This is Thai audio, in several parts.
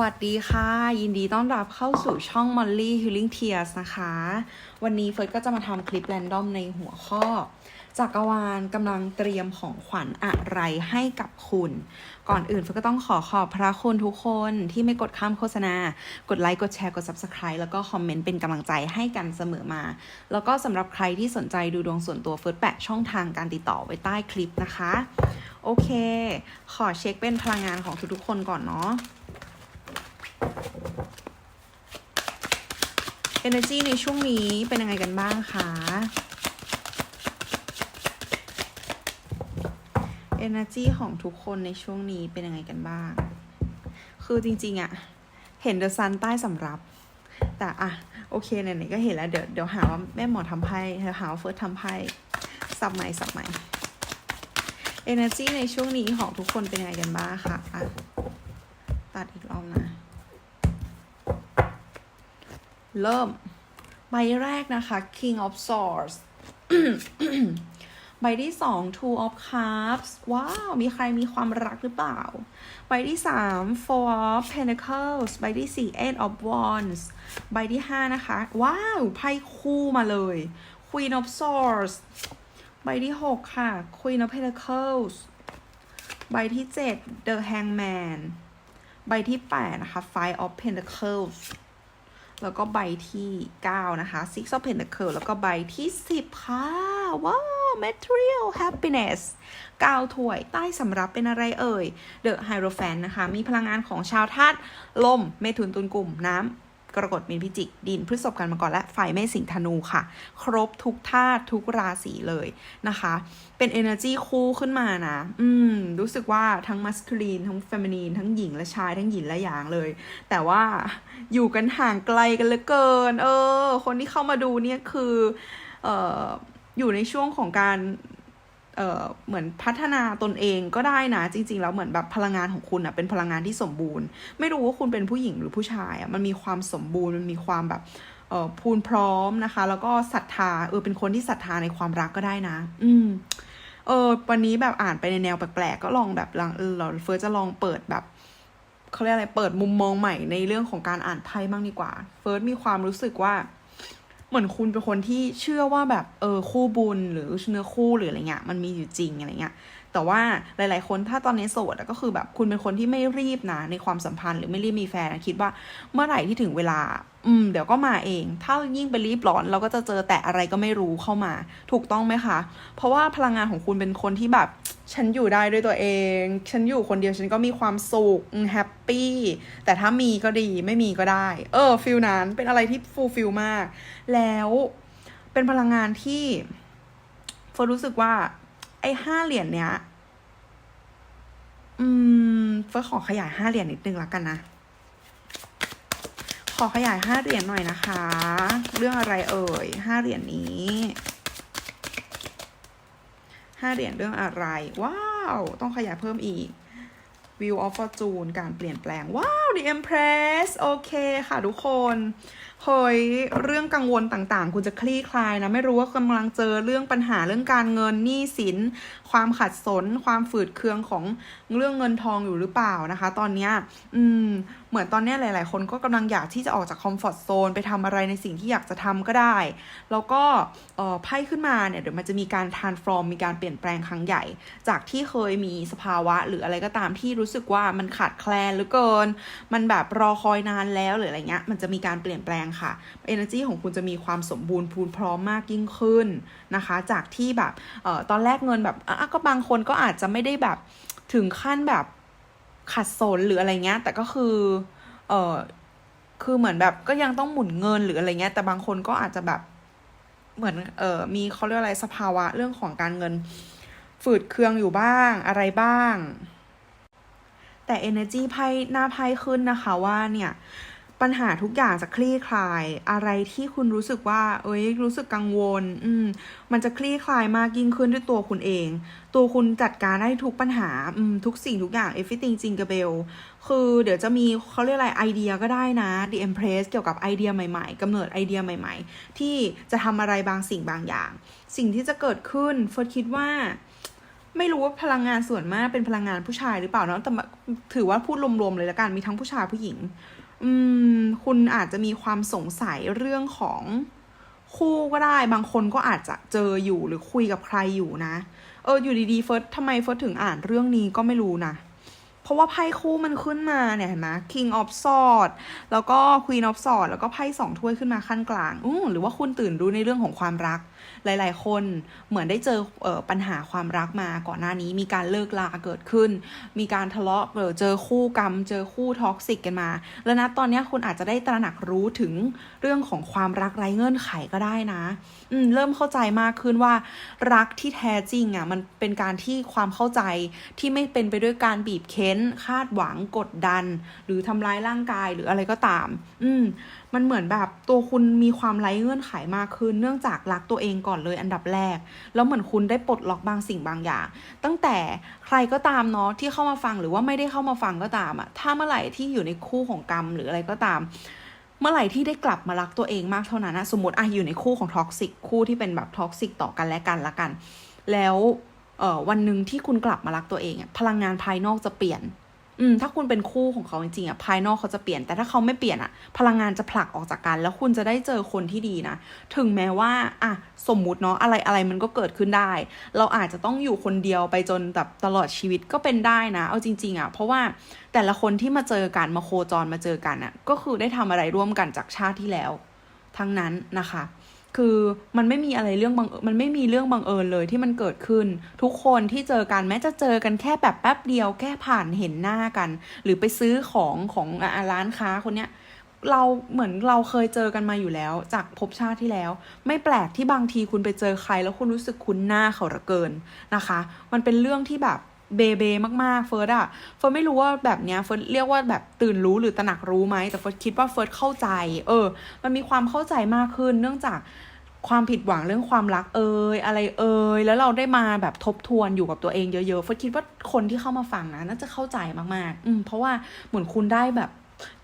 วัสดีค่ะ ยินดีต้อนรับเข้าสู่ช่อง Molly Healing Tears นะคะ วันนี้เฟิร์สก็จะมาทำคลิปแรนดอมในหัวข้อ จักรวาลกำลังเตรียมของขวัญอะไรให้กับคุณ ก่อนอื่นเฟิร์สก็ต้องขอขอบพระคุณทุกคนที่ไม่กดข้ามโฆษณา กดไลค์กดแชร์กด Subscribe แล้วก็คอมเมนต์เป็นกำลังใจให้กันเสมอมา แล้วก็สำหรับใครที่สนใจดูดวงส่วนตัวเฟิร์สแปะช่องทางการติดต่อไว้ใต้คลิปนะคะ โอเค ขอเช็คเป็นพลังงานของทุกๆคนก่อนเนาะ Energy ในช่วงนี้เป็นยังไงกันบ้างคะ Energy ของทุกคนในช่วงนี้เป็นยังไงกันบ้าง คือจริง ๆอะเห็นเดอะซันใต้สำรับ แต่อะโอเคไหนๆก็เห็นแล้วเดี๋ยวเดี๋ยวหาว่าแม่หมอทำไพ่เดี๋ยวหาว่าเฟิร์สทำไพ่สับใหม่สับใหม่ Energy ในช่วงนี้ของทุกคนเป็นยังไงกันบ้างคะอะ เริ่ม ใบแรกนะคะ King of Swords ใบที่สอง Two of Cups ว้าว มีใครมีความรักหรือเปล่า ใบที่สาม Four of Pentacles ใบที่สี่ Eight of Wands ใบที่ห้านะคะ ว้าว ไพ่คู่มาเลย Queen of Swords ใบที่หกค่ะ Queen of Pentacles ใบที่เจ็ด The Hangman ใบที่แปดนะคะ Five of Pentacles แล้วก็ใบที่ 9 นะคะ Six of Pentacles แล้วก็ใบที่ 10 ค่ะ ว้าว Material Happiness 9ถ้วยใต้สำรับเป็นอะไรเอ่ย The Hierophant นะคะ มีพลังงานของชาวธาตุลม เมถุนตุลกลุ่มน้ำ กรกฎมีนพิจิก ดินพฤษภกันมาก่อนและไฟแม่สิงห์ธนูค่ะ ครบทุกธาตุทุกราศีเลยนะคะ เป็น energy คู่ขึ้นมานะ อืม รู้สึกว่าทั้ง masculine ทั้ง feminine ทั้งหญิงและชายทั้งหญิงและหยางเลย แต่ว่าอยู่กันห่างไกลกันเหลือเกิน เออ คนที่เข้ามาดูเนี่ยคือ เอ่ออยู่ในช่วงของการ เออเหมือนพัฒนาตนเองก็ได้นะจริง ๆ แล้วเหมือนแบบพลังงานของคุณอะเป็นพลังงานที่สมบูรณ์ ไม่รู้ว่าคุณเป็นผู้หญิงหรือผู้ชายอะมันมีความสมบูรณ์มันมีความแบบเอ่อพูนพร้อมนะคะ แล้วก็ศรัทธาเออเป็นคนที่ศรัทธาในความรักก็ได้นะ อืมเออวันนี้แบบอ่านไปในแนวแปลกๆก็ลองแบบลองเออเราเฟิร์สจะลองเปิดแบบเขาเรียกอะไรเปิดมุมมองใหม่ในเรื่องของการอ่านไพ่บ้างดีกว่า เฟิร์สมีความรู้สึกว่า เหมือนคุณเป็นคนที่เชื่อว่าแบบเออคู่บุญหรือเนื้อคู่หรืออะไรเงี้ยมันมีอยู่จริงอะไรเงี้ยแต่ว่าหลาย ๆ คนถ้าตอนนี้โสดก็คือแบบคุณเป็นคนที่ไม่รีบนะในความสัมพันธ์หรือไม่รีบมีแฟนนะคิดว่าเมื่อไหร่ที่ถึงเวลา อืม เดี๋ยวก็มาเอง ถ้ายิ่งไปรีบร้อน เราก็จะเจอแต่อะไรก็ไม่รู้เข้ามา ถูกต้องไหมคะ เพราะว่าพลังงานของคุณเป็นคนที่แบบ ฉันอยู่ได้ด้วยตัวเอง ฉันอยู่คนเดียวฉันก็มีความสุขแฮปปี้ แต่ถ้ามีก็ดี ไม่มีก็ได้ เออฟิลนั้นเป็นอะไรที่ฟูลฟิลมาก แล้วเป็นพลังงานที่เฟิร์รู้สึกว่า ไอ้ห้าเหรียญเนี้ย อืม เฟิร์ขอขยายห้าเหรียญนิดนึงแล้วกันนะ อขยายห้าเหรียญหน่อยนะคะ เรื่องอะไรเอ่ยห้าเหรียญนี้ห้าเหรียญเรื่องอะไร ว้าว ต้องขยายเพิ่มอีก View of Fortune การเปลี่ยนแปลง ว้าว The Empress โอเคค่ะทุกคน เฮ้ยเรื่องกังวลต่างๆ คุณจะคลี่คลายนะ ไม่รู้ว่ากำลังเจอเรื่องปัญหาเรื่องการเงินหนี้สิน ความขัดสน ความฝืดเคืองของเรื่องเงินทองอยู่หรือเปล่านะคะ ตอนเนี้ยอืม เหมือนตอนนี้หลาย ๆ คนก็กำลังอยากที่จะออกจากคอมฟอร์ z โซนไปทำอะไรในสิ่งที่อยากจะทำก็ได้ แล้วก็ไพ่ขึ้นมาเนี่ยเดี๋ยวมันจะมีการ transform มีการเปลี่ยนแปลงครั้งใหญ่ จากที่เคยมีสภาวะ หรืออะไรก็ตามที่รู้สึกว่ามันขาดแคลนหรือเกิน มันแบบรอคอยนานแล้วหรืออะไรเงี้ยมันจะมีการเปลี่ยนแปลงค่ะ energy ของคุณจะมีความสมบูรณ์พูนพร้อมมากยิ่งขึ้นนะคะ จากที่แบบออตอนแรกเงินแบบอะก็บางคนก็อาจจะไม่ได้แบบถึงขั้นแบบขัดสนหรืออะไรเงี้ย แต่ก็คือเออคือเหมือนแบบก็ยังต้องหมุนเงินหรืออะไรเงี้ย แต่บางคนก็อาจจะแบบเหมือนเออมีเขาเรียกอะไรสภาวะเรื่องของการเงิน ฝืดเคืองอยู่บ้างอะไรบ้าง แต่ energy ไพ่หน้าไพ่ขึ้นนะคะว่าเนี่ย ปัญหาทุกอย่างจะคลี่คลาย อะไรที่คุณรู้สึกว่า เอ้ย รู้สึกกังวล อืม มันจะคลี่คลายมากยิ่งขึ้นด้วยตัวคุณเอง ตัวคุณจัดการได้ทุกปัญหา อืม ทุกสิ่งทุกอย่าง everything จริงกับเบล คือเดี๋ยวจะมีเขาเรียกอะไรไอเดียก็ได้นะ The Empress เกี่ยวกับไอเดียใหม่ๆกำเนิดไอเดียใหม่ ๆ ที่จะทำอะไรบางสิ่งบางอย่าง สิ่งที่จะเกิดขึ้นเฟิร์สคิดว่าไม่รู้ว่าพลังงานส่วนมากเป็นพลังงานผู้ชายหรือเปล่าเนาะแต่ถือว่าพูดรวมๆเลยละกันมีทั้งผู้ชายผู้หญิง อืม คุณอาจจะมีความสงสัยเรื่องของคู่ก็ได้ บางคนก็อาจจะเจออยู่หรือคุยกับใครอยู่นะ เออ อยู่ดีๆเฟิร์สทำไมเฟิร์สถึงอ่านเรื่องนี้ก็ไม่รู้นะเพราะว่าไพ่คู่มันขึ้นมาเนี่ยเห็นไหม King of Swords แล้วก็ Queen of Swords แล้วก็ไพ่สองถ้วยขึ้นมาขั้นกลาง อือหรือว่าคุณตื่นรู้ในเรื่องของความรัก หลายๆ คนเหมือนได้เจอออปัญหาความรักมาก่อนหน้านี้มีการเลิกลาเกิดขึ้น มีการทะเลาะเออเจอคู่กรรม เจอคู่ท็อกซิกกันมา แล้วนะตอนนี้คุณอาจจะได้ตระหนักรู้ถึงเรื่องของความรักไร้เงื่อนไขก็ได้นะอืมเริ่มเข้าใจมากขึ้นว่ารักที่แท้จริงอะมันเป็นการที่ความเข้าใจที่ไม่เป็นไปด้วยการบีบเค้น คาดหวังกดดัน หรือทำร้ายร่างกายหรืออะไรก็ตาม อืม มันเหมือนแบบตัวคุณมีความไร้เงื่อนไขมากขึ้น เนื่องจากรักตัวเองก่อนเลยอันดับแรก แล้วเหมือนคุณได้ปลดล็อกบางสิ่งบางอย่าง ตั้งแต่ใครก็ตามเนาะที่เข้ามาฟังหรือว่าไม่ได้เข้ามาฟังก็ตามอะถ้าเมื่อไหร่ที่อยู่ในคู่ของกรรมหรืออะไรก็ตาม เมื่อไหร่ที่ได้กลับมารักตัวเองมากเท่านั้นนะสมมติอะอยู่ในคู่ของท็อกซิกคู่ที่เป็นแบบท็อกซิกต่อกันและกันละกัน แล้วเอ่อวันหนึ่งที่คุณกลับมารักตัวเองพลังงานภายนอกจะเปลี่ยน อืมถ้าคุณเป็นคู่ของเขาจริงๆอะภายนอกเขาจะเปลี่ยน แต่ถ้าเขาไม่เปลี่ยนอะ พลังงานจะผลักออกจากกัน แล้วคุณจะได้เจอคนที่ดีนะ ถึงแม้ว่าอะสมมุติเนาะอะไรอะไรมันก็เกิดขึ้นได้ เราอาจจะต้องอยู่คนเดียวไปจนแบบตลอดชีวิตก็เป็นได้นะ เอาจริง ๆอะเพราะว่าแต่ละคนที่มาเจอกันมาโคจรมาเจอกันอะก็คือได้ทำอะไรร่วมกันจากชาติที่แล้ว ทั้งนั้นนะคะ คือมันไม่มีอะไรเรื่องบังมันไม่มีเรื่องบังเอิญเลยที่มันเกิดขึ้น ทุกคนที่เจอกันแม้จะเจอกันแค่แบบแป๊บเดียวแค่ผ่านเห็นหน้ากัน หรือไปซื้อของของร้านค้าคนเนี้ยเราเหมือนเราเคยเจอกันมาอยู่แล้ว จากภพชาติที่แล้ว ไม่แปลกที่บางทีคุณไปเจอใคร แล้วคุณรู้สึกคุ้นหน้าเขาเหลือเกินนะคะ มันเป็นเรื่องที่แบบ เบเบมากๆเฟิร์สอะเฟิร์สไม่รู้ว่าแบบเนี้ยเฟิร์สเรียกว่าแบบตื่นรู้หรือตระหนักรู้ไหมแต่เฟิร์สคิดว่าเฟิร์สเข้าใจ เออ มันมีความเข้าใจมากขึ้น เนื่องจากความผิดหวังเรื่องความรักเอ่ยอะไรเอ่ยแล้วเราได้มาแบบทบทวนอยู่กับตัวเองเยอะๆเฟิร์สคิดว่าคนที่เข้ามาฟังนะน่าจะเข้าใจมากๆ อืมเพราะว่าเหมือนคุณได้แบบ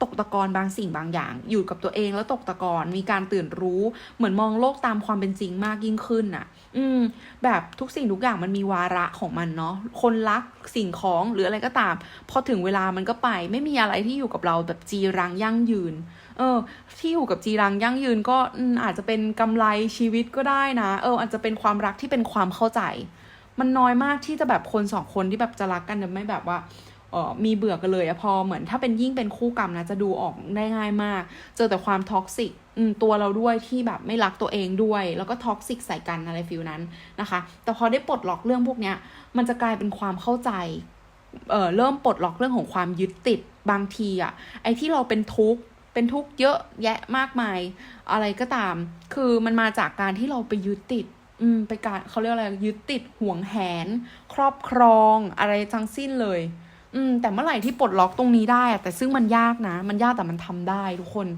ตกตะกอนบางสิ่งบางอย่าง อยู่กับตัวเองแล้วตกตะกอนมีการตื่นรู้ เหมือนมองโลกตามความเป็นจริงมากยิ่งขึ้นน่ะ อืม แบบทุกสิ่งทุกอย่างมันมีวาระของมันเนาะ คนรักสิ่งของหรืออะไรก็ตาม พอถึงเวลามันก็ไป ไม่มีอะไรที่อยู่กับเราแบบจีรังยั่งยืน เออ ที่อยู่กับจีรังยั่งยืนก็อืมอาจจะเป็นกำไรชีวิตก็ได้นะ เออ อาจจะเป็นความรักที่เป็นความเข้าใจ มันน้อยมากที่จะแบบคนสองคนที่แบบจะรักกันจะไม่แบบว่า เออมีเบื่อกันเลยอะพอเหมือนถ้าเป็นยิ่งเป็นคู่กรรมนะจะดูออกได้ง่ายมาก เจอแต่ความท็อกซิกตัวเราด้วยที่แบบไม่รักตัวเองด้วย แล้วก็ท็อกซิกใส่กันอะไรฟิลนั้นนะคะ แต่พอได้ปลดล็อกเรื่องพวกเนี้ย มันจะกลายเป็นความเข้าใจเออเริ่มปลดล็อกเรื่องของความยึดติดบางทีอะไอ้ที่เราเป็นทุกข์เป็นทุกข์เยอะแยะมากมาย อะไรก็ตาม คือมันมาจากการที่เราไปยึดติดอืมไปการเขาเรียกอะไรยึดติดห่วงแหน ครอบครองอะไรทั้งสิ้นเลย อืมแต่เมื่อไหร่ที่ปลดล็อกตรงนี้ได้อะแต่ซึ่งมันยากนะ มันยากแต่มันทำได้ทุกคน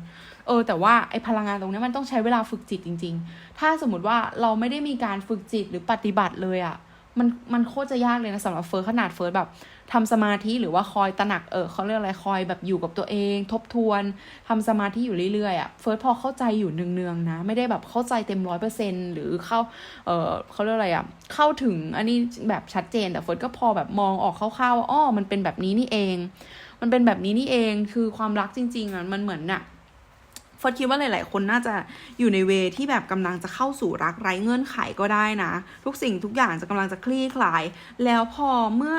เออ แต่ว่าไอพลังงานตรงนี้มันต้องใช้เวลาฝึกจิตจริง ๆ ถ้าสมมติว่าเราไม่ได้มีการฝึกจิตหรือปฏิบัติเลยอะมันมันโคตรจะยากเลยนะสำหรับเฟิร์สขนาดเฟิร์สแบบ ทำสมาธิหรือว่าคอยตระหนักเออเขาเรียกอะไรคอยแบบอยู่กับตัวเอง ทบทวนทำสมาธิอยู่เรื่อยๆอะเฟิร์สพอเข้าใจอยู่เนืองๆนะ ไม่ได้แบบเข้าใจเต็มร้อยเปอร์เซ็นหรือเข้าเออเขาเรียกอะไรอะเข้าถึงอันนี้แบบชัดเจนแต่เฟิร์สก็พอแบบมองออกคร่าวๆว่าอ๋อมันเป็นแบบนี้นี่เอง มันเป็นแบบนี้นี่เองคือความรักจริงๆอะมันเหมือนน่ะ เฟิร์สคิดว่าหลาย ๆ คนน่าจะอยู่ในเวที่แบบกำลังจะเข้าสู่รักไร้เงื่อนไขก็ได้นะ ทุกสิ่งทุกอย่างจะกำลังจะคลี่คลาย แล้วพอเมื่อ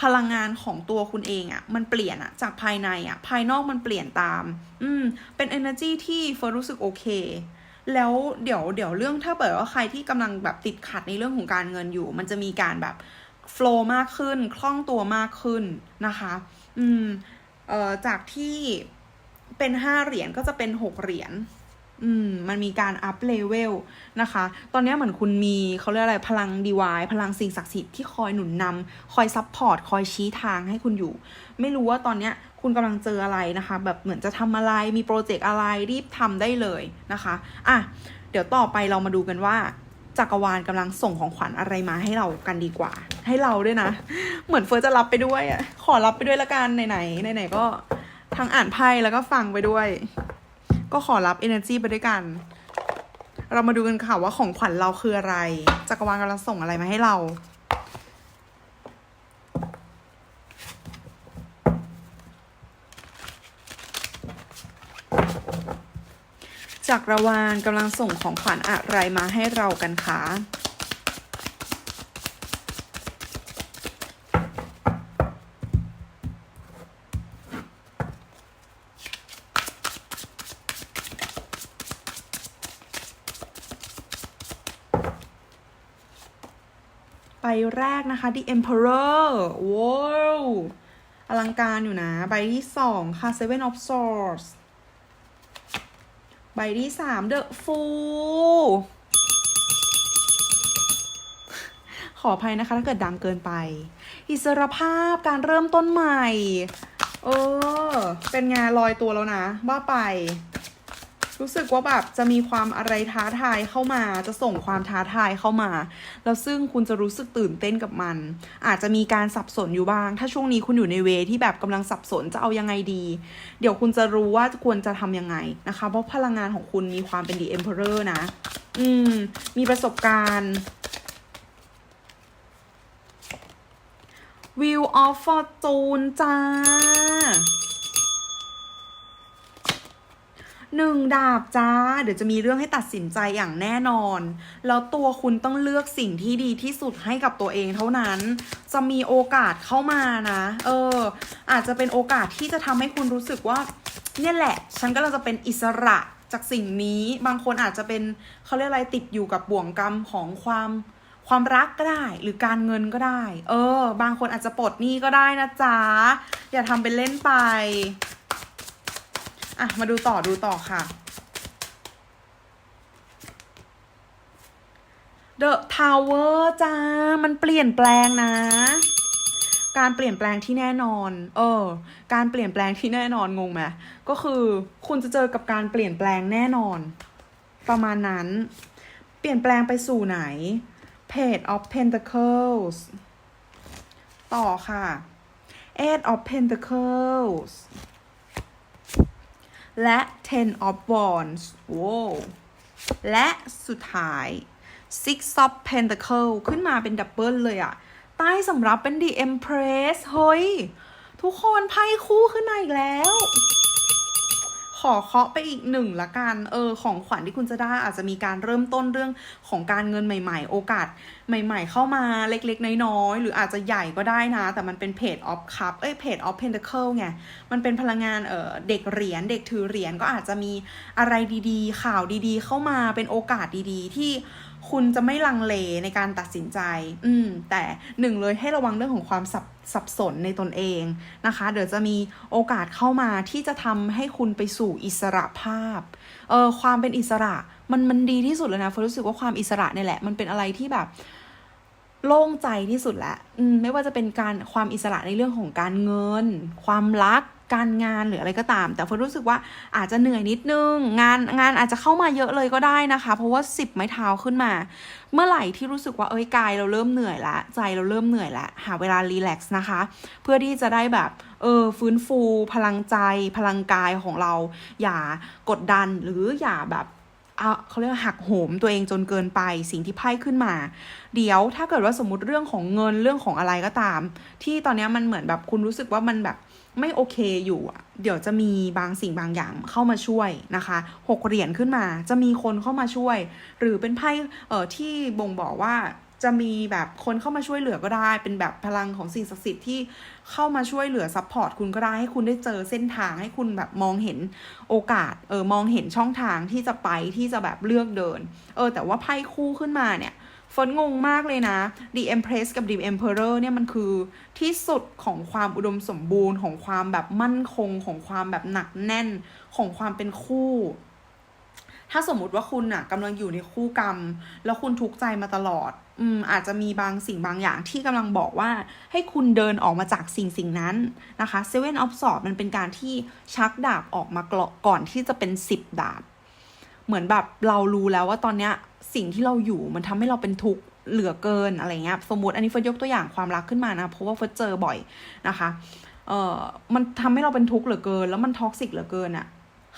พลังงานของตัวคุณเองอะ่ะ มันเปลี่ยนอะ่ะ จากภายในอะ่ะ ภายนอกมันเปลี่ยนตาม อืม เป็น energy ที่เฟิร์สรู้สึกโอเคแล้วเดี๋ยวเดี๋ยวเรื่องถ้าเปิดว่าใครที่กำลังแบบติดขัดในเรื่องของการเงินอยู่ มันจะมีการแบบ flow มากขึ้น คล่องตัวมากขึ้นนะคะ อืม เอ่อ จากที่ เป็นห้าเหรียญก็จะเป็นหกเหรียญอืมมันมีการอัพเลเวลนะคะ ตอนนี้เหมือนคุณมีเขาเรียกอะไรพลังดีวายพลังสิ่งศักดิ์สิทธิ์ที่คอยหนุนนำคอยซัพพอร์ตคอยชี้ทางให้คุณอยู่ ไม่รู้ว่าตอนเนี้ยคุณกำลังเจออะไรนะคะ แบบเหมือนจะทำอะไรมีโปรเจกต์อะไรรีบทำได้เลยนะคะอะเดี๋ยวต่อไปเรามาดูกันว่าจักรวาลกำลังส่งของขวัญอะไรมาให้เรากันดีกว่า ให้เราด้วยนะ เหมือนเฟิร์สจะรับไปด้วยอะขอรับไปด้วยละกันไหนๆไหนก็ ทั้งอ่านไพ่แล้วก็ฟังไปด้วย ก็ขอรับ energy ไปด้วยกัน เรามาดูกันค่ะว่าของขวัญเราคืออะไร จักรวาลกำลังส่งอะไรมาให้เราจักรวาลกำลังส่งของขวัญอะไรมาให้เรากันคะ ใบแรกนะคะ The Emperor ว้าวอลังการอยู่นะ ใบที่สองค่ะ Seven of Swords ใบที่สาม The Fool ขออภัยนะคะ ถ้าเกิดดังเกินไป อิสรภาพการเริ่มต้นใหม่ เออ เป็นไงลอยตัวแล้วนะว่าไป รู้สึกว่าแบบจะมีความอะไรท้าทายเข้ามา จะส่งความท้าทายเข้ามา แล้วซึ่งคุณจะรู้สึกตื่นเต้นกับมัน อาจจะมีการสับสนอยู่บ้าง ถ้าช่วงนี้คุณอยู่ในเวที่แบบกำลังสับสนจะเอายังไงดี เดี๋ยวคุณจะรู้ว่าควรจะทำยังไงนะคะ เพราะพลังงานของคุณมีความเป็น The Emperor นะ อืม มีประสบการณ์ View of Fortune จ้า หนึ่งดาบจ้า เดี๋ยวจะมีเรื่องให้ตัดสินใจอย่างแน่นอน แล้วตัวคุณต้องเลือกสิ่งที่ดีที่สุดให้กับตัวเองเท่านั้น จะมีโอกาสเข้ามานะ เออ อาจจะเป็นโอกาสที่จะทำให้คุณรู้สึกว่า เนี่ยแหละ ฉันก็จะเป็นอิสระจากสิ่งนี้ บางคนอาจจะเป็นเขาเรียกอะไรติดอยู่กับบ่วงกรรมของความความรักก็ได้หรือการเงินก็ได้ เออ บางคนอาจจะปลดหนี้ก็ได้นะจ๊ะ อย่าทำเป็นเล่นไป อะ มาดูต่อดูต่อค่ะ The Tower จ้า มันเปลี่ยนแปลงนะ การเปลี่ยนแปลงที่แน่นอน เออ การเปลี่ยนแปลงที่แน่นอนงงไหมก็คือคุณจะเจอกับการเปลี่ยนแปลงแน่นอน ประมาณนั้น เปลี่ยนแปลงไปสู่ไหน Page of Pentacles ต่อค่ะ Eight of Pentacles และ Ten of Wands โว้และสุดท้าย Six of Pentacles ขึ้นมาเป็นดับเบิลเลยอะใต้สำรับเป็น The Empress เฮ้ย ทุกคนไพ่คู่ขึ้นมาอีกแล้ว อเคาะไปอีกหนึ่งละกันเออของขวัญที่คุณจะได้อาจจะมีการเริ่มต้นเรื่องของการเงินใหม่ๆ โอกาสใหม่ ๆ เข้ามาเล็กๆ น้อยๆ หรืออาจจะใหญ่ก็ได้นะ แต่มันเป็นเพจออฟคัพเอ้ยเพจออฟเพนเทเคิลไงมันเป็นพลังงานเออเด็กเหรียญเด็กถือเหรียญก็อาจจะมีอะไรดีๆ ข่าวดีๆ เข้ามาเป็นโอกาสดีๆ ที่ คุณจะไม่ลังเลในการตัดสินใจ อืม แต่หนึ่งเลยให้ระวังเรื่องของความสับสับสนในตนเองนะคะ เดี๋ยวจะมีโอกาสเข้ามาที่จะทำให้คุณไปสู่อิสระภาพ เออความเป็นอิสระมันมันดีที่สุดเลยนะเฟิร์รู้สึกว่าความอิสระเนี่ยแหละ มันเป็นอะไรที่แบบโล่งใจที่สุดแหล้วอืม ไม่ว่าจะเป็นการความอิสระในเรื่องของการเงิน ความรัก การงานหรืออะไรก็ตาม แต่เฟิร์นรู้สึกว่าอาจจะเหนื่อยนิดนึง งานงานอาจจะเข้ามาเยอะเลยก็ได้นะคะ เพราะว่าสิบไม้เท้าขึ้นมา เมื่อไหร่ที่รู้สึกว่าเอ้ยกายเราเริ่มเหนื่อยละใจเราเริ่มเหนื่อยละหาเวลารีแลกซ์นะคะ เพื่อที่จะได้แบบเออฟื้นฟูพลังใจ พลังกายของเรา อย่ากดดันหรืออย่าแบบเอาเขาเรียกหักโหมตัวเองจนเกินไปสิ่งที่ไพ่ขึ้นมา เดี๋ยวถ้าเกิดว่าสมมติเรื่องของเงินเรื่องของอะไรก็ตาม ที่ตอนนี้มันเหมือนแบบคุณรู้สึกว่ามันแบบ ไม่โอเคอยู่อะเดี๋ยวจะมีบางสิ่งบางอย่างเข้ามาช่วยนะคะหกเหรียญขึ้นมา จะมีคนเข้ามาช่วย หรือเป็นไพ่เอ่อที่บ่งบอกว่าจะมีแบบคนเข้ามาช่วยเหลือก็ได้ เป็นแบบพลังของสิ่งศักดิ์สิทธิ์ที่เข้ามาช่วยเหลือซัพพอร์ตคุณก็ได้ให้คุณได้เจอเส้นทางให้คุณแบบมองเห็นโอกาสเออมองเห็นช่องทางที่จะไปที่จะแบบเลือกเดิน เออแต่ว่าไพ่คู่ขึ้นมาเนี่ย เฟิร์นงงมากเลยนะ The Empress กับ The Emperor เนี่ยมันคือที่สุดของความอุดมสมบูรณ์ของความแบบมั่นคงของความแบบหนักแน่นของความเป็นคู่ ถ้าสมมุติว่าคุณน่ะกำลังอยู่ในคู่กรรม แล้วคุณทุกข์ใจมาตลอด อืมอาจจะมีบางสิ่งบางอย่างที่กำลังบอกว่าให้คุณเดินออกมาจากสิ่งสิ่งนั้นนะคะ Seven of Swords มันเป็นการที่ชักดาบออกมาก่อนที่จะเป็นสิบดาบ เหมือนแบบเรารู้แล้วว่าตอนเนี้ย สิ่งที่เราอยู่มันทำให้เราเป็นทุกข์เหลือเกินอะไรเงี้ยสมมติอันนี้เฟิร์นยกตัวอย่างความรักขึ้นมานะเพราะว่าเฟิร์นเจอบ่อยนะคะเอ่อมันทำให้เราเป็นทุกข์เหลือเกิน แล้วมันท็อกซิกเหลือเกินอะ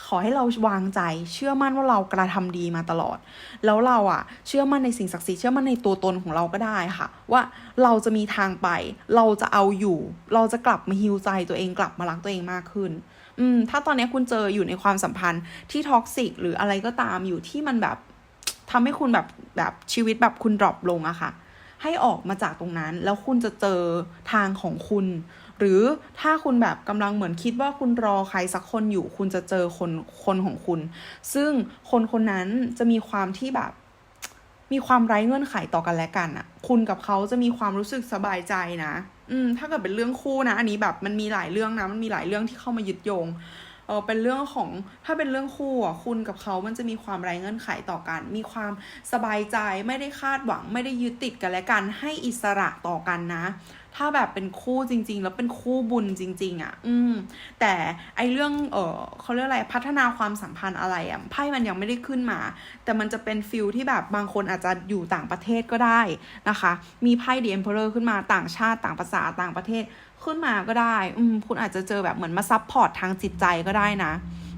ขอให้เราวางใจ เชื่อมั่นว่าเรากระทำดีมาตลอด แล้วเราอะเชื่อมั่นในสิ่งศักดิ์สิทธิ์เชื่อมั่นในตัวตนของเราก็ได้ค่ะ ว่าเราจะมีทางไป เราจะเอาอยู่ เราจะกลับมาฮิวใจตัวเองกลับมารักตัวเองมากขึ้น อืม ถ้าตอนนี้คุณเจออยู่ในความสัมพันธ์ที่ท็อกซิกหรืออะไรก็ตามอยู่ที่มันแบบ ทำให้คุณแบบแบบชีวิตแบบคุณดรอปลงอะค่ะ ให้ออกมาจากตรงนั้น แล้วคุณจะเจอทางของคุณ หรือถ้าคุณแบบกำลังเหมือนคิดว่าคุณรอใครสักคนอยู่ คุณจะเจอคนคนของคุณ ซึ่งคนคนนั้นจะมีความที่แบบมีความไร้เงื่อนไขต่อกันและกันอะคุณกับเขาจะมีความรู้สึกสบายใจนะ อืม ถ้าเกิดเป็นเรื่องคู่นะ อันนี้แบบมันมีหลายเรื่องนะ มันมีหลายเรื่องที่เข้ามายึดโยง เออเป็นเรื่องของถ้าเป็นเรื่องคู่อะคุณกับเขามันจะมีความไร้เงื่อนไขต่อกัน มีความสบายใจไม่ได้คาดหวัง ไม่ได้ยึดติดกันและกันให้อิสระต่อกันนะ ถ้าแบบเป็นคู่จริง ๆ แล้วเป็นคู่บุญจริง ๆ อะ อืม แต่ไอเรื่องเออเขาเรียกอะไรพัฒนาความสัมพันธ์อะไรอะไพ่มันยังไม่ได้ขึ้นมา แต่มันจะเป็นฟิลที่แบบบางคนอาจจะอยู่ต่างประเทศก็ได้นะคะ มีไพ่ The Emperor ขึ้นมาต่างชาติต่างภาษาต่างประเทศ ขึ้นมาก็ได้ อืม คุณอาจจะเจอแบบเหมือนมาซับพอร์ตทางจิตใจก็ได้นะ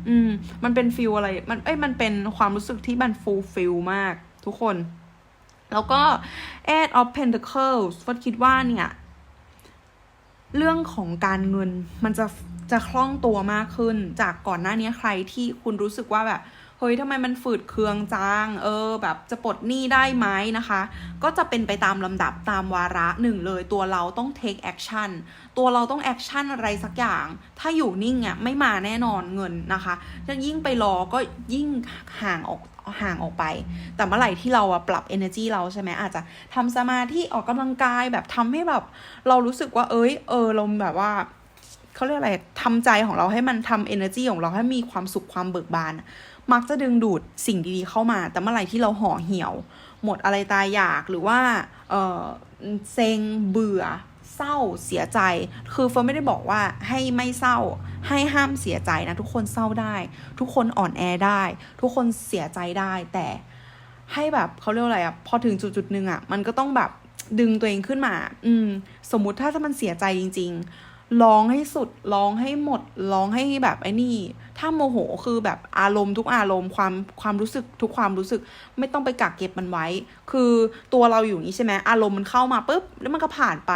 อืม มันเป็นฟิลอะไร มันเอ้ยมันเป็นความรู้สึกที่มันฟูลฟิลมาก ทุกคน แล้วก็ Eight of Pentacles ฟดคิดว่าเนี่ย เรื่องของการเงินมันจะจะคล่องตัวมากขึ้น จากก่อนหน้านี้ใครที่คุณรู้สึกว่าแบบ เฮ้ยทำไมมันฝืดเคืองจัง เออ แบบจะปลดหนี้ได้ไหมนะคะ ก็จะเป็นไปตามลำดับตามวาระหนึ่งเลยตัวเราต้อง take action ตัวเราต้อง action อะไรสักอย่าง ถ้าอยู่นิ่งอะไม่มาแน่นอนเงินนะคะจะยิ่งไปรอก็ยิ่งห่างออกห่างออกไป แต่เมื่อไหร่ที่เราอะปรับ energy เราใช่ไหมอาจจะทำสมาธิออกกำลังกายแบบทำให้แบบ เรารู้สึกว่า เอ้ย เออเราแบบว่าเขาเรียกอะไรทำใจของเราให้มันทำ energy ของเราให้มีความสุขความเบิกบาน มักจะดึงดูดสิ่งดีๆเข้ามา แต่เมื่อไหร่ที่เราห่อเหี่ยว หมดอะไรตายอยากหรือว่าเออเซ็งเบื่อเศร้าเสียใจ คือเฟิร์นไม่ได้บอกว่าให้ไม่เศร้า ให้ห้ามเสียใจนะ ทุกคนเศร้าได้ ทุกคนอ่อนแอได้ ทุกคนเสียใจได้ แต่ให้แบบเขาเรียกว่าอะไรอะพอถึงจุดจุดหนึ่งอะมันก็ต้องแบบดึงตัวเองขึ้นมา อืม สมมุติถ้าถ้ามันเสียใจจริง ๆ ร้องให้สุดร้องให้หมดร้องให้แบบไอ้นี่ ถ้าโมโหคือแบบอารมณ์ทุกอารมณ์ความความรู้สึกทุกความรู้สึก ไม่ต้องไปกักเก็บมันไว้ คือตัวเราอยู่นี้ใช่ไหมอารมณ์มันเข้ามาปุ๊บแล้วมันก็ผ่านไป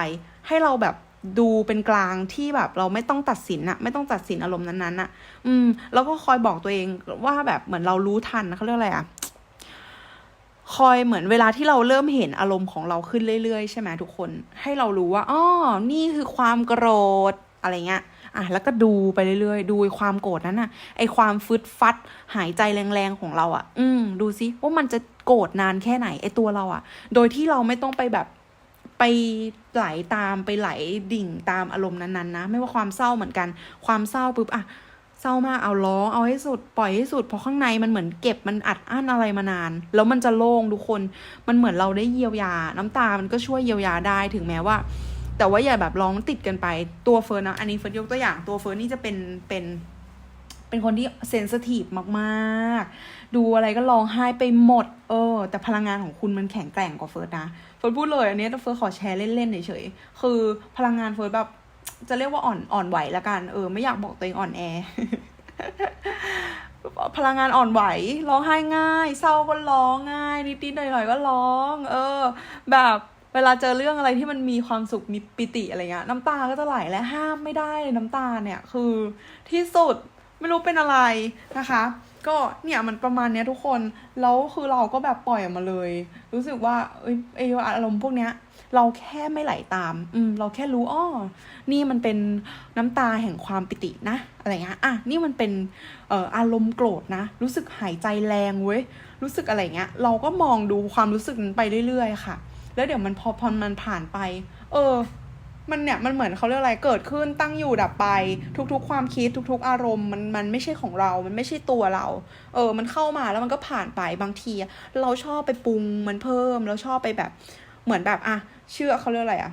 ให้เราแบบดูเป็นกลางที่แบบเราไม่ต้องตัดสินอะไม่ต้องตัดสินอารมณ์นั้นๆอะอืม แล้วก็คอยบอกตัวเองว่าแบบเหมือนเรารู้ทันเขาเรียกอะไรอะ คอยเหมือนเวลาที่เราเริ่มเห็นอารมณ์ของเราขึ้นเรื่อยๆ ใช่ไหมทุกคน ให้เรารู้ว่าอ๋อนี่คือความโกรธอะไรเงี้ยอะแล้วก็ดูไปเรื่อยๆ ดูความโกรธนั้นน่ะไอความฟึดฟัด หายใจแรงๆของเราอะอืมดูซิว่ามันจะโกรธนานแค่ไหนไอตัวเราอะโดยที่เราไม่ต้องไปแบบไปไหลตามไปไหลดิ่งตามอารมณ์นั้นๆนะ ไม่ว่าความเศร้าเหมือนกัน ความเศร้าปุ๊บอะ เศร้ามากเอาร้องเอาให้สุดปล่อยให้สุดเพราะข้างในมันเหมือนเก็บมันอัดอั้นอะไรมานาน แล้วมันจะโล่งทุกคนมันเหมือนเราได้เยียวยา น้ำตามันก็ช่วยเยียวยาได้ถึงแม้ว่า แต่ว่าอย่าแบบร้องติดกันไปตัวเฟิร์นนะอันนี้เฟิร์นยกตัวอย่างตัวเฟิร์นนี่จะเป็นเป็นเป็นคนที่เซนสทีฟมากๆ ดูอะไรก็ร้องไห้ไปหมด เออ แต่พลังงานของคุณมันแข็งแกร่งกว่าเฟิร์สนะ เฟิร์สพูดเลยอันนี้เฟิร์สขอแชร์เล่นๆเฉยๆ คือพลังงานเฟิร์สแบบ จะเรียกว่าอ่อนอ่อนไหวละกัน เออ ไม่อยากบอกตัวเองอ่อนแอ พลังงานอ่อนไหว ร้องไห้ง่าย เศร้าก็ร้องง่ายนิดๆหน่อยๆก็ร้อง เออ แบบเวลาเจอเรื่องอะไรที่มันมีความสุขมีปิติอะไรเงี้ยน้ำตาก็จะไหลและห้ามไม่ได้เลยน้ำตาเนี่ยคือที่สุดไม่รู้เป็นอะไรนะคะ ก็เนี่ยมันประมาณเนี้ยทุกคน แล้วคือเราก็แบบปล่อยออกมาเลย รู้สึกว่าเอ้ยเออารมณ์พวกเนี้ย เราแค่ไม่ไหลตาม อืม เราแค่รู้อ้อนี่มันเป็นน้ำตาแห่งความปิตินะ อะไรเงี้ย อะ นี่มันเป็นเอ่ออารมณ์โกรธนะ รู้สึกหายใจแรงเว้ย รู้สึกอะไรเงี้ย เราก็มองดูความรู้สึกนั้นไปเรื่อยๆค่ะ แล้วเดี๋ยวมันพอพอมันผ่านไป เออ มันเนี่ยมันเหมือนเขาเรียกอะไรเกิดขึ้นตั้งอยู่ดับไป ทุกๆ ความคิดทุก ๆ อารมณ์มันมันไม่ใช่ของเรา มันไม่ใช่ตัวเรา เออ มันเข้ามาแล้วมันก็ผ่านไปบางที เราชอบไปปรุงมันเพิ่มเราชอบไปแบบ เหมือนแบบอะเชื่อเขาเรียกอะไรอะ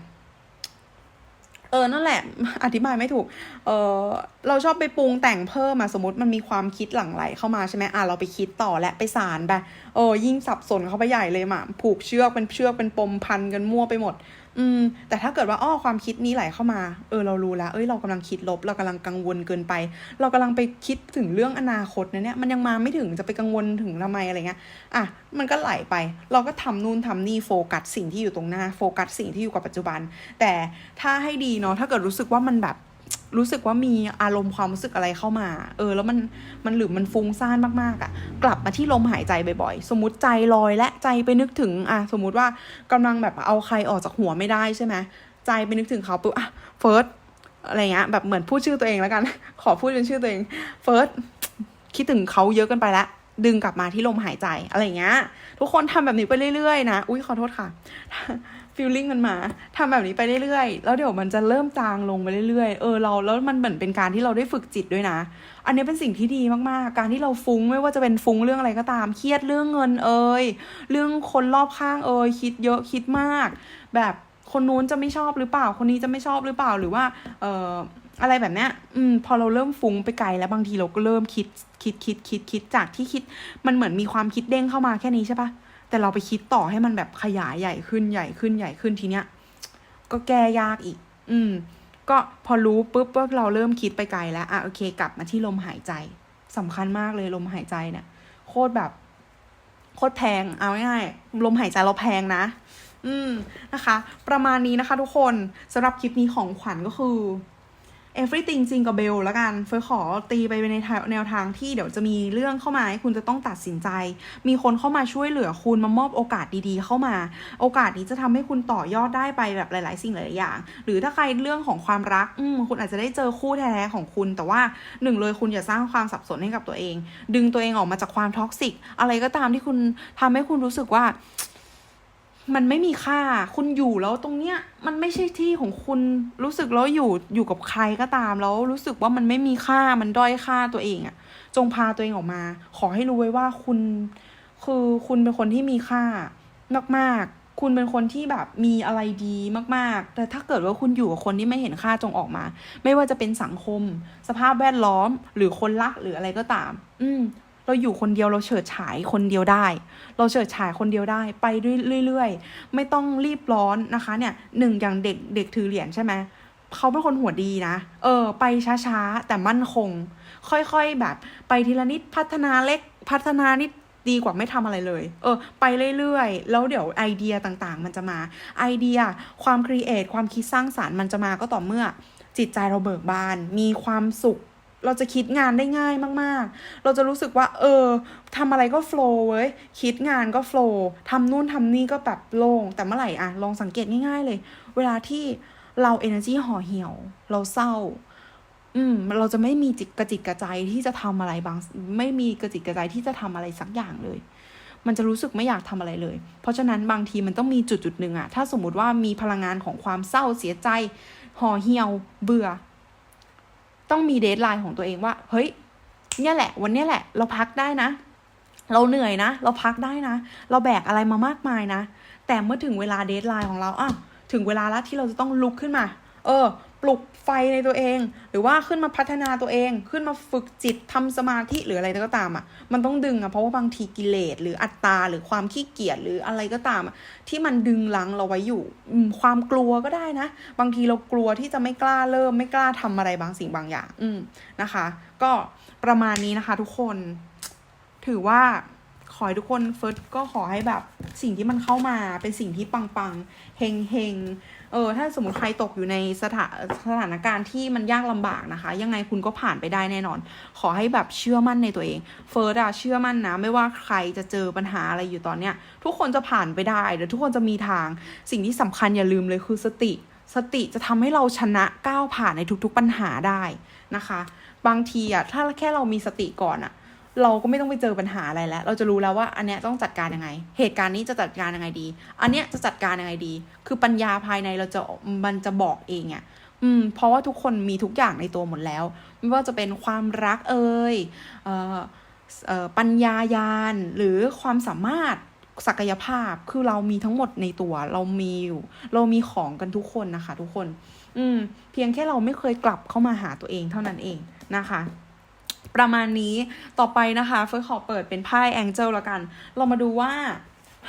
เออ นั่นแหละ อธิบายไม่ถูก เออเราชอบไปปรุงแต่งเพิ่มมาสมมติมันมีความคิดหลั่งไหลเข้ามาใช่ไหมอะเราไปคิดต่อและไปสารไปเออยิ่งสับสนเข้าไปใหญ่เลยมาผูกเชือกเป็นเชือกเป็นปมพันกันมั่วไปหมด อืม แต่ถ้าเกิดว่าอ้อความคิดนี้ไหลเข้ามา เออเรารู้แล้ว เอ้ยเรากำลังคิดลบ เรากำลังกังวลเกินไป เรากำลังไปคิดถึงเรื่องอนาคตนะเนี่ย มันยังมาไม่ถึงจะไปกังวลถึงทำไมอะไรเงี้ย อะ มันก็ไหลไป เราก็ทำนู่นทำนี่โฟกัสสิ่งที่อยู่ตรงหน้า โฟกัสสิ่งที่อยู่กับปัจจุบัน แต่ถ้าให้ดีเนาะ ถ้าเกิดรู้สึกว่ามันแบบ รู้สึกว่ามีอารมณ์ความรู้สึกอะไรเข้ามา เออ แล้วมันมันหรือมันฟุ้งซ่านมากๆอะ่ะ กลับมาที่ลมหายใจบ่อยๆ สมมติใจลอยและใจไปนึกถึงอะสมมติว่ากำลังแบบเอาใครออกจากหัวไม่ได้ใช่ไหมใจไปนึกถึงเขาปุ๊บอะเฟิร์สอะไรเงี้ยแบบเหมือนพูดชื่อตัวเองแล้วกัน ขอพูดเป็นชื่อตัวเองเฟิร์สคิดถึงเขาเยอะเกันไปล้วดึงกลับมาที่ลมหายใจอะไรเงี้ยทุกคนทำแบบนี้ไปเรื่อยๆนะอุ้ยขอโทษค่ะ ฟีลลิ่งมันมาทำแบบนี้ไปเรื่อยๆ แล้วเดี๋ยวมันจะเริ่มจางลงไปเรื่อยๆ เออเราแล้วมันเหมือนเป็นการที่เราได้ฝึกจิตด้วยนะ อันนี้เป็นสิ่งที่ดีมากๆ การที่เราฟุ้งไม่ว่าจะเป็นฟุ้งเรื่องอะไรก็ตาม เครียดเรื่องเงินเอ่ยเรื่องคนรอบข้างเอ่ยคิดเยอะคิดมาก แบบคนนู้นจะไม่ชอบหรือเปล่า คนนี้จะไม่ชอบหรือเปล่าหรือว่า เอ่ออะไรแบบเนี้ย อืม พอเราเริ่มฟุ้งไปไกลแล้วบางทีเราก็เริ่มคิด คิด คิด คิด คิด จากที่คิด มันเหมือนมีความคิดเด้งเข้ามาแค่นี้ใช่ปะ แต่เราไปคิดต่อให้มันแบบขยายใหญ่ขึ้นใหญ่ขึ้นใหญ่ขึ้นทีเนี้ย ก็แก้ยากอีก อืม ก็พอรู้ปุ๊บว่าเราเริ่มคิดไปไกลแล้วอะโอเค กลับมาที่ลมหายใจสำคัญมากเลยลมหายใจเนี่ยโคตรแบบ โคตรแพงเอาง่ายๆลมหายใจเราแพงนะ อืมนะคะ ประมาณนี้นะคะ ทุกคนสำหรับคลิปนี้ของขวัญก็คือ everything จริงกับเบลแล้วกันเฟยขอตีไปในแนวทางที่เดี๋ยวจะมีเรื่องเข้ามาให้คุณจะต้องตัดสินใจ มีคนเข้ามาช่วยเหลือคุณมามอบโอกาสดีๆ เข้ามา โอกาสนี้จะทำให้คุณต่อยอดได้ไปแบบหลาย ๆ สิ่งหลายๆอย่าง หรือถ้าใครเรื่องของความรักอืคุณอาจจะได้เจอคู่แท้ๆของคุณ แต่ว่าหนึ่งเลยคุณอย่าสร้างความสับสนให้กับตัวเอง ดึงตัวเองออกมาจากความท็อกซิกอะไรก็ตามที่คุณทำให้คุณรู้สึกว่า มันไม่มีค่า คุณอยู่แล้วตรงเนี้ยมันไม่ใช่ที่ของคุณรู้สึกแล้วอยู่อยู่กับใครก็ตามแล้วรู้สึกว่ามันไม่มีค่ามันด้อยค่าตัวเองอะจงพาตัวเองออกมา ขอให้รู้ไว้ว่าคุณ คือคุณเป็นคนที่มีค่ามากๆ คุณเป็นคนที่แบบมีอะไรดีมากๆ แต่ถ้าเกิดว่าคุณอยู่กับคนที่ไม่เห็นค่าจงออกมา ไม่ว่าจะเป็นสังคม สภาพแวดล้อม หรือคนรักหรืออะไรก็ตาม อืม เราอยู่คนเดียวเราเฉิดฉายคนเดียวได้ เราเฉิดฉายคนเดียวได้ไปเรื่อยๆ ไม่ต้องรีบร้อนนะคะเนี่ยหนึ่งอย่างเด็กเด็กถือเหรียญใช่ไหมเขาเป็นคนหัวดีนะ เออ ไปช้าๆ แต่มั่นคง ค่อยๆ แบบ ไปทีละนิดพัฒนาเล็กพัฒนานิดดีกว่าไม่ทำอะไรเลย เออ ไปเรื่อยๆ แล้วเดี๋ยวไอเดียต่างๆ มันจะมา ไอเดีย ความครีเอท ความคิดสร้างสารรค์มันจะมาก็ต่อเมื่อ จิตใจเราเบิกบาน มีความสุข เราจะคิดงานได้ง่ายมาก ๆ เราจะรู้สึกว่า เออทำอะไรก็โฟล์เว้ย คิดงานก็โฟล์ทำนู่นทำนี่ก็แบบโล่ง แต่เมื่อไหร่อะลองสังเกตง่ายๆเลย เวลาที่เรา energy ห่อเหี่ยว เราเศร้า อืม เราจะไม่มีจิตกระจิตกระใจที่จะทำอะไรบาง ไม่มีกระจิตกระใจที่จะทำอะไรสักอย่างเลย มันจะรู้สึกไม่อยากทำอะไรเลย เพราะฉะนั้นบางทีมันต้องมีจุดจุดหนึ่งอะถ้าสมมติว่ามีพลังงานของความเศร้าเสียใจห่อเหี่ยวเบื่อ ต้องมีเดทไลน์ของตัวเองว่า เฮ้ย เนี่ยแหละ วันเนี้ยแหละ เราพักได้นะ เราเหนื่อยนะ เราพักได้นะ เราแบกอะไรมามากมายนะ แต่เมื่อถึงเวลาเดทไลน์ของเราอะถึงเวลาแล้วที่เราจะต้องลุกขึ้นมา เออ ปลุกไฟในตัวเอง หรือว่าขึ้นมาพัฒนาตัวเอง ขึ้นมาฝึกจิตทำสมาธิหรืออะไรก็ตามอะ มันต้องดึงอะเพราะว่าบางทีกิเลสหรืออัตตาหรือความขี้เกียจหรืออะไรก็ตามอะที่มันดึงลังเราไว้อยู่ความกลัวก็ได้นะ บางทีเรากลัวที่จะไม่กล้าเริ่มไม่กล้าทำอะไรบางสิ่งบางอย่าง อืมนะคะ ก็ประมาณนี้นะคะ ทุกคน ถือว่าขอให้ทุกคนเฟิร์สก็ขอให้แบบสิ่งที่มันเข้ามาเป็นสิ่งที่ปังๆเฮงเฮงๆ เออถ้าสมมติใครตกอยู่ในสถาสถานการณ์ที่มันยากลำบากนะคะ ยังไงคุณก็ผ่านไปได้แน่นอน ขอให้แบบเชื่อมั่นในตัวเอง เฟิร์สอะเชื่อมั่นนะ ไม่ว่าใครจะเจอปัญหาอะไรอยู่ตอนเนี้ย ทุกคนจะผ่านไปได้เดี๋ยวทุกคนจะมีทาง สิ่งที่สำคัญอย่าลืมเลยคือสติ สติจะทำให้เราชนะก้าวผ่านในทุกๆปัญหาได้นะคะ บางทีอะถ้าแค่เรามีสติก่อนอะ เราก็ไม่ต้องไปเจอปัญหาอะไรแล้ว เราจะรู้แล้วว่าอันเนี้ยต้องจัดการยังไง เหตุการณ์นี้จะจัดการยังไงดี อันเนี้ยจะจัดการยังไงดี คือปัญญาภายในเราจะมันจะบอกเองอะ่ะอืมเพราะว่าทุกคนมีทุกอย่างในตัวหมดแล้ว ไม่ว่าจะเป็นความรักเอ่ยเอ่อเอ่อปัญญายานหรือความสามารถศักยภาพคือเรามีทั้งหมดในตัว เรามีอยู่เรามีของกันทุกคนนะคะ ทุกคน อืม เพียงแค่เราไม่เคยกลับเข้ามาหาตัวเองเท่านั้นเองนะคะ ประมาณนี้ต่อไปนะคะเฟิร์สขอเปิดเป็นไพ่แองเจิลละกัน เรามาดูว่า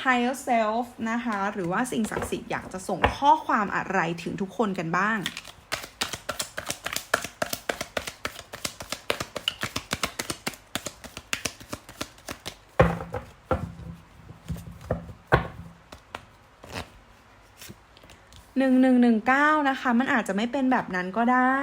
higher self นะคะ หรือว่าสิ่งศักดิ์สิทธิ์อยากจะส่งข้อความอะไรถึงทุกคนกันบ้าง หนึ่งหนึ่งหนึ่งเก้านะคะ มันอาจจะไม่เป็นแบบนั้นก็ได้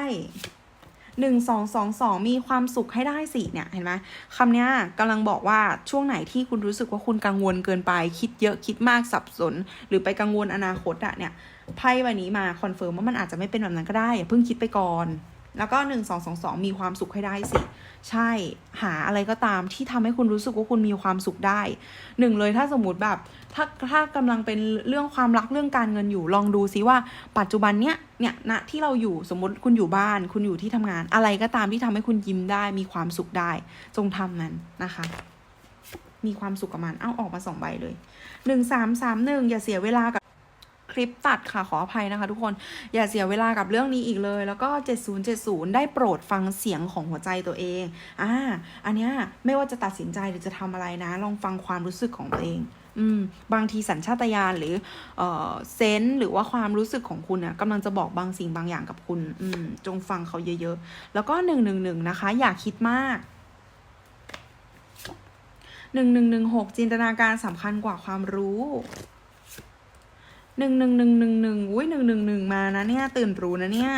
หนึ่งสองสองสองมีความสุขให้ได้สิเนี่ยเห็นไหมคำนี้กำลังบอกว่าช่วงไหนที่คุณรู้สึกว่าคุณกังวลเกินไป คิดเยอะคิดมากสับสน หรือไปกังวลอนาคตอะเนี่ยไพ่ใบนี้มาคอนเฟิร์มว่ามันอาจจะไม่เป็นแบบนั้นก็ได้อย่าเพิ่งคิดไปก่อน แล้วก็หนึ่งสองสองสองมีความสุขให้ได้สิ ใช่หาอะไรก็ตามที่ทำให้คุณรู้สึกว่าคุณมีความสุขได้หนึ่งเลยถ้าสมมติแบบ ถ้าถ้ากำลังเป็นเรื่องความรักเรื่องการเงินอยู่ลองดูซิว่าปัจจุบันเนี้ยเนี่ยณที่เราอยู่สมมติคุณอยู่บ้าน คุณอยู่ที่ทำงาน อะไรก็ตามที่ทำให้คุณยิ้มได้ มีความสุขได้ จงทำนั้นนะคะมีความสุขกับมัน เอาออกมาสองใบเลย หนึ่งสามสามหนึ่งอย่าเสียเวลากับ คลิปตัดค่ะขออภัยนะคะทุกคนอย่าเสียเวลากับเรื่องนี้อีกเลย แล้วก็ 7070 ได้โปรดฟังเสียงของหัวใจตัวเองอ่าอันเนี้ยไม่ว่าจะตัดสินใจหรือจะทำอะไรนะ ลองฟังความรู้สึกของตัวเองอืมบางทีสัญชาตญาณหรือเอ่อเซนส์หรือว่าความรู้สึกของคุณน่ะกำลังจะบอกบางสิ่งบางอย่างกับคุณอืมจงฟังเขาเยอะๆ แล้วก็หนึ่งหนึ่งหนึ่งนะคะ อย่าคิดมากหนึ่งหนึ่งหนึ่งหกจินตนาการสำคัญกว่าความรู้ หนึ่งหนึ่งหนึ่งหนึ่งหนึ่งอุ้ยหนึ่งหนึ่งหนึ่งมานะเนี่ยตื่นรู้นะเนี่ย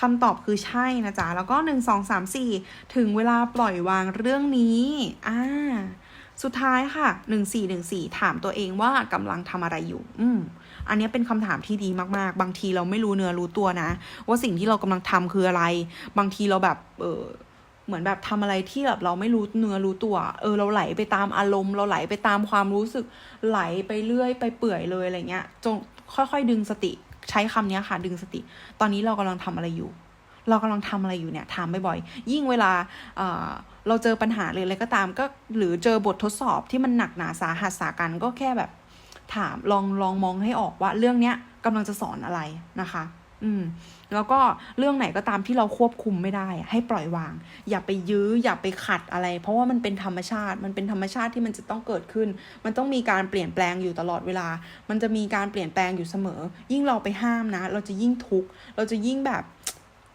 คำตอบคือใช่นะจ๊ะ แล้วก็หนึ่งสองสามสี่ถึงเวลาปล่อยวางเรื่องนี้อ่าสุดท้ายค่ะหนึ่งสี่หนึ่งสี่ถามตัวเองว่ากำลังทำอะไรอยู่ อืมอันนี้เป็นคำถามที่ดีมาก ๆ บางทีเราไม่รู้เนื้อรู้ตัวนะ ว่าสิ่งที่เรากำลังทำคืออะไร บางทีเราแบบ เออ เหมือนแบบทำอะไรที่แบบเราไม่รู้เนื้อรู้ตัว เออเราไหลไปตามอารมณ์ เราไหลไปตามความรู้สึก ไหลไปเรื่อยไปเปื่อยเลยอะไรเงี้ยจงค่อยๆ ดึงสติ ใช้คำนี้ค่ะ ดึงสติ ตอนนี้เรากำลังทำอะไรอยู่ เรากำลังทำอะไรอยู่เนี่ยถามบ่อยๆยิ่งเวลาเเราเจอปัญหาเลยอะไรก็ตามก็หรือเจอบททดสอบที่มันหนักหนาสาหัสสากันก็แค่แบบ ถามลองลองมองให้ออกว่าเรื่องเนี้ยกำลังจะสอนอะไรนะคะ อืม แล้วก็เรื่องไหนก็ตามที่เราควบคุมไม่ได้ ให้ปล่อยวาง อย่าไปยื้อ อย่าไปขัดอะไร เพราะว่ามันเป็นธรรมชาติ มันเป็นธรรมชาติที่มันจะต้องเกิดขึ้น มันต้องมีการเปลี่ยนแปลงอยู่ตลอดเวลา มันจะมีการเปลี่ยนแปลงอยู่เสมอ ยิ่งเราไปห้ามนะ เราจะยิ่งทุกข์ เราจะยิ่งแบบ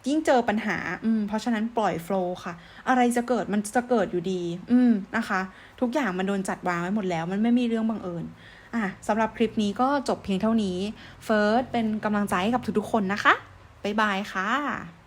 ยิ่งเจอปัญหา อืม เพราะฉะนั้นปล่อยโฟล์ค่ะ อะไรจะเกิดมันจะเกิดอยู่ดี อืม นะคะ ทุกอย่างมันโดนจัดวางไว้หมดแล้ว มันไม่มีเรื่องบังเอิญ อะสำหรับคลิปนี้ก็จบเพียงเท่านี้ เฟิร์สเป็นกำลังใจให้กับทุกๆคนนะคะ บ๊ายบายค่ะ